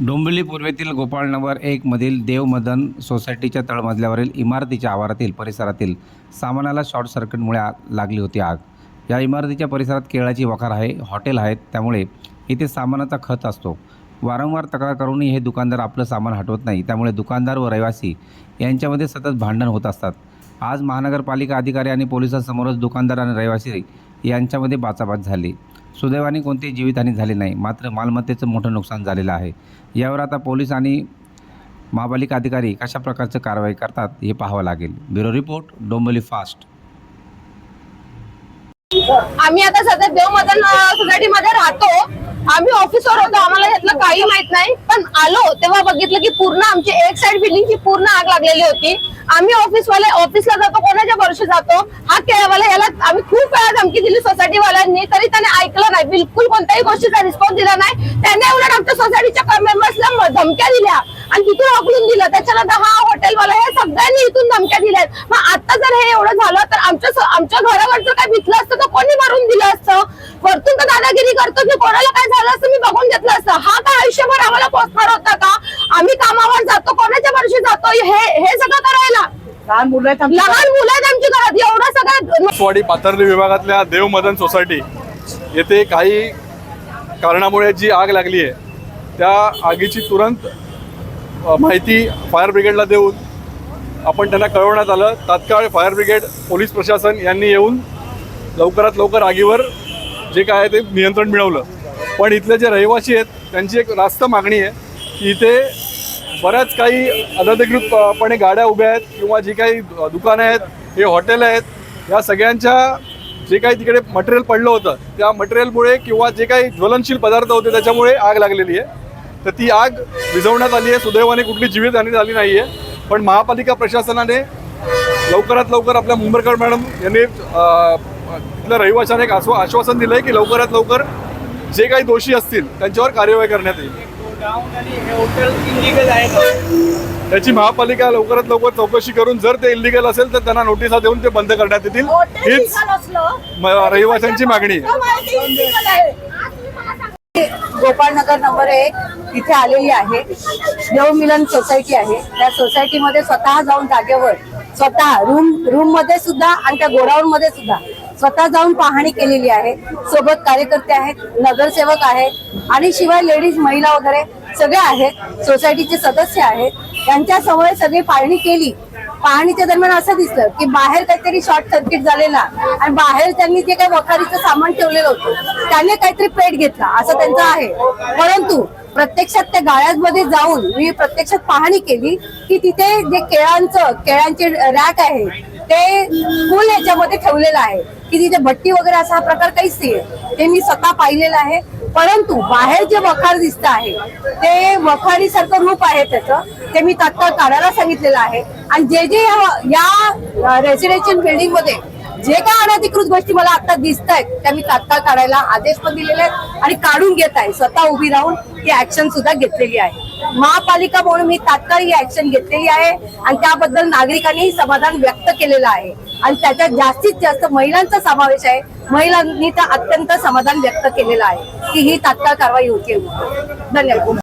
डोंबिवली पूर्वेतील गोपाळनगर एकमधील देवमदन सोसायटीच्या तळमजल्यावरील इमारतीच्या आवारातील परिसरातील सामानाला शॉर्ट सर्किटमुळे आग लागली होती आग. या इमारतीच्या परिसरात केळाची वखार आहे हॉटेल आहेत त्यामुळे इथे सामानाचा खत असतो. वारंवार तक्रार करूनही हे दुकानदार आपलं सामान हटवत नाही त्यामुळे दुकानदार व रहिवासी यांच्यामध्ये सतत भांडण होत असतात. आज महानगरपालिका अधिकारी आणि पोलिसांसमोरच दुकानदार आणि रहिवासी यांच्यामध्ये बाचाबाच झाली. सुदैवाने कोणतीही जीवितहानी झाली नाही. मात्र मालमत्तेचं मोठं नुकसान झालेलं आहे. यावर आता पोलीस आणि महापालिका अधिकारी कशा प्रकारचं कारवाई करतात हे पाहावं लागेल. Bureau report Dombivli fast. आम्ही आता सध्या देवमदन सोसायटी मध्ये राहतो. आम्ही ऑफिसवर होतो. आम्हाला यातलं काही माहीत नाही. पण आलो तेव्हा बघितलं की पूर्ण आमची एक साइड बिल्डिंगची पूर्ण आग लागलेली होती. आम्ही ऑफिसवाले ऑफिसला जातो कोणाच्या वर्षी जातो? हा केळवाला याला आम्ही खूप वेळा धमकी दिली सोसायटीवाल्यांनी तरी त्याने ऐकलं नाही. बिलकुल कोणत्याही गोष्टीचा रिस्पॉन्स दिला नाही. त्याने उलट आमच्या सोसायटीच्या मेंबर्सला धमक्या दिल्या आणि तिथून हकलून दिलं. त्याच्यानंतर हा हॉटेलवाला हे सगळ्यांनी इथून धमक्या दिल्या मग आता जर हे एवढं झालं तर आमच्या आमच्या आमच्या घरावरचं काय भितलं असतं तर कोणी मारून दिलं असतं? वरतून तर दादागिरी करतो की कोणाला काय झालं असतं मी बघून घेतलं असतं. हा काय आयुष्यभर आम्हाला पोचणार होता का? आम्ही कामावर जातो कोणाच्या वर्षी जातो हे हे सगळं करायला. लहान मुलं आहेत आमची. लहान मुलं आहेत आमच्या घरात एवढं सगळं पाथर्डी विभागातल्या देवमदन सोसायटी येथे काही कारणामुळे जी आग लागली आहे त्या आगीची तुरंत अ, माहिती फायर ब्रिगेडला देऊन आपण त्यांना कळवण्यात आलं. तात्काळ फायर ब्रिगेड पोलीस प्रशासन यांनी येऊन लवकरात लवकर आगीवर जे काय आहे ते नियंत्रण मिळवलं. पण इथले जे रहिवासी आहेत त्यांची एक रास्त मागणी आहे इथे बऱ्याच काही अनधिकृतपणे गाड्या उभ्या आहेत किंवा जी काही दुकानं आहेत हे हॉटेल आहेत या सगळ्यांच्या जे काही तिकडे मटेरियल पडलं होतं त्या मटेरियलमुळे किंवा जे काही ज्वलनशील पदार्थ होते त्याच्यामुळे आग लागलेली आहे. तर ती आग विझवण्यात आली आहे सुदैवाने कुठली जीवितहानी झाली नाही आहे पण महापालिका प्रशासनाने लवकरात लवकर आपल्या मुंबरकर मॅडम यांनी तिथल्या रहिवाशांना एक आश्वा आश्वासन दिलं आहे की लवकरात लवकर जे काही दोषी असतील त्यांच्यावर कार्यवाही करण्यात येईल. त्याची महापालिका लवकरात लवकर चौकशी करून जर ते इलिगल असेल तर त्यांना नोटिसा देऊन ते बंद करण्यात येतील. हीच म- रहिवाशांची मागणी. आहे. गोपाळनगर नंबर एक इथे आलेली आहे. देवमिलन सोसायटी आहे. त्या सोसायटीमध्ये स्वतः जाऊन जागेवर स्वतः रूम रूममध्ये सुद्धा आणि त्या गोडाऊन मध्ये सुद्धा स्वतः जाऊन पाहणी केलेली आहे. सोबत कार्यकर्ते आहेत नगरसेवक आहेत आणि शिवाय लेडीज महिला वगैरे सगळे आहेत. सोसायटीचे सदस्य आहेत. त्यांच्यासमोर सगळी पाहणी केली. पाहणीच्या दरम्यान असं दिसलं की बाहेर काहीतरी शॉर्ट सर्किट झालेला आणि बाहेर त्यांनी जे काही वखारीचं सामान ठेवलेलं होतं त्याने काहीतरी पेट घेतला. असं त्यांचं आहे. परंतु प्रत्यक्षात त्या गाळ्यांमध्ये जाऊन मी प्रत्यक्षात पाहणी केली की तिथे जे केळांचं केळांचे रॅक आहे ते फुल याच्यामध्ये ठेवलेलं आहे. की तिथे भट्टी वगैरे असा हा प्रकार काहीच नाही ते मी स्वतः पाहिलेलं आहे. परंतु बाहेर जे वखार दिसत आहे ते वखारीसारखं रूप आहे त्याचं. ते मी तात्काळ काढायला सांगितलेलं आहे. आणि जे जे या- या रेसिडेन्शियल बिल्डिंगमध्ये जे काय अनधिकृत गोष्टी मला आता दिसत आहेत त्या मी तात्काळ काढायला आदेश पण दिलेले आहेत आणि काढून घेत आहे. स्वतः उभी राहून ती ऍक्शन सुद्धा घेतलेली आहे. महापालिका म्हणून मी तात्काळ ही ऍक्शन घेतलेली आहे आणि त्याबद्दल नागरिकांनी समाधान व्यक्त केलेलं आहे. आणि त्याच्यात जास्तीत जास्त महिलांचा समावेश आहे. महिलांनी तर अत्यंत समाधान व्यक्त केलेलं आहे की ही तात्काळ कारवाई होती धन्यवाद.